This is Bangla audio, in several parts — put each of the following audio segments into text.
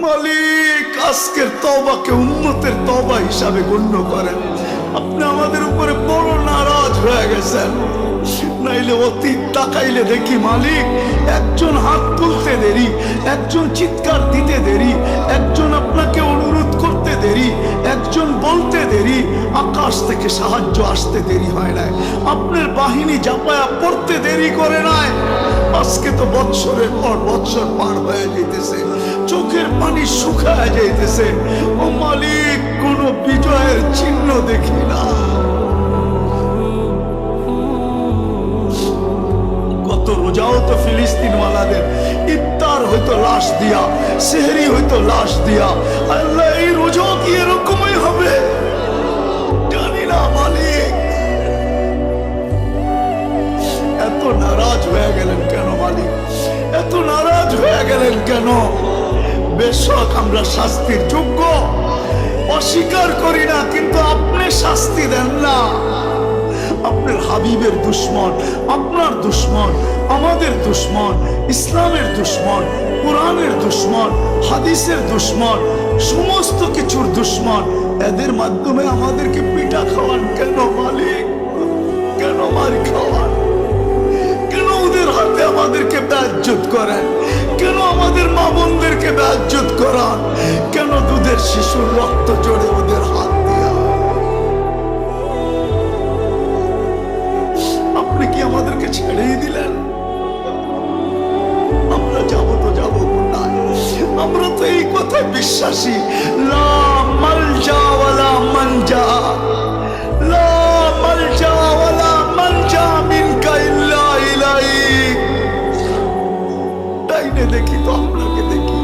মালিক, আজকের তবাকে উন্নতের তবা হিসাবে গণ্য করেন। আপনি আমাদের উপরে বড় নারাজ হয়ে গেছেন। নাইলে অতীত তাকাইলে দেখি মালিক, একজন হাত তুলতে দেরি, একজন চিৎকার দিতে দেরি, একজন আপনাকে অনুরোধ করতে দেরি, একজন বলতে দেরি, আকাশ থেকে সাহায্য আসতে দেরি হয় নাই। আপনার বাহিনী জাপায়া পড়তে দেরি করে নাই। আজকে তো বৎসরের পর বৎসর পার হয়ে যেতেছে চোখের পানি শুকায় যাইতেছে। ও মালিক, কোনো বিজয়ের চিহ্ন দেখি না। কত রোজাও তো ইফতার লাশ দিয়া, সেহরি লাশ দিয়া। আল্লাহ, এই রোজাও কি এরকমই হবে? জানি না, মালিক। এত নারাজ হয়ে গেলেন কেন, মালিক? এত নারাজ হয়ে গেলেন কেন? বেশক আমরা শাস্তির যোগ্য। অস্বীকার করি না, কিন্তু আপনি শাস্তি দেন না। আপনার হাবিবের দুশ্মন, আপনার দুশ্মন, আমাদের দুশ্মন, ইসলামের দুশ্মন, কোরআনের দুশ্মন, হাদিসের দুশ্মন, সমস্ত কিছুর দুশ্মন, এদের মাধ্যমে আমাদেরকে পিঠা খাওয়ান। কেন মালিক? কেন মার খাওয়ান? কেন ওদের হাতে আমাদেরকে ব্যাজ্যত করেন? আমাদের মা বোনদেরকে ব্যাজ্যত করান। কেন দুধের শিশুর রক্ত চড়ে ওদের হাত আপনি কি আমাদেরকে ছেড়েই দিলেন? আমরা তো আমরা তো এই কথায় বিশ্বাসী। না ডাইনে দেখি তো আপনাকে দেখি,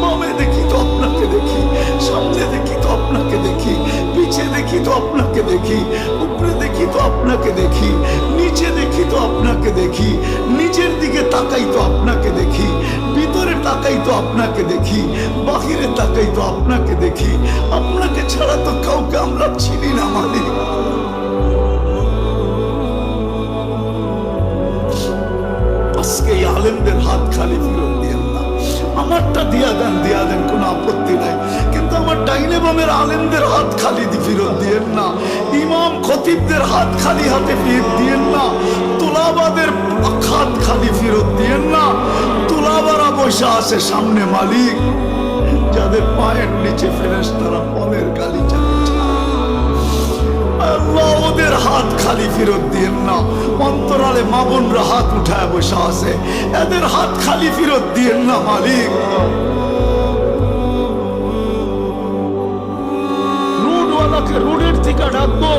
বামে দেখি তো আপনাকে দেখি, সামনে দেখি তো আপনাকে দেখি, পিছে দেখি তো আপনাকে দেখি, উপরে দেখি তো আপনাকে দেখি, নিচে দেখি তো আপনাকে দেখি, নিচের দিকে তাকাই তো আপনাকে দেখি, ভিতরে তাকাই তো আপনাকে দেখি, বাহিরে তাকাই তো আপনাকে দেখি। আপনাকে ছাড়া তো কাউকে আমরা চিনি না, মালিক। আজকে এই আলেমদের হাত খালি ফেরত দিয়েন না। আমারটা দিয়া দেন দিয়া দেন, কোনো আপত্তি নাই। কিন্তু আমার ডাইনে বামের আলেমদের হাত খালি ফেরত দিয়েন না। ইমাম খতিবদের হাত খালি হাতে ফেরত দিয়েন না। তোলাবাদের হাত খালি ফেরত দিয়েন না। তোলাবারা বসে আছে সামনে মালিক। যাদের পায়ের নিচে ফেরেস তারা ফলের গালি খালি ফেরত দিন না। অন্তরালে মামুনরা হাত উঠায় বসে আছে। এদের হাত খালি ফেরত দিন না, মালিক। রোডওয়ালাকে রোডের থেকে ডাকবো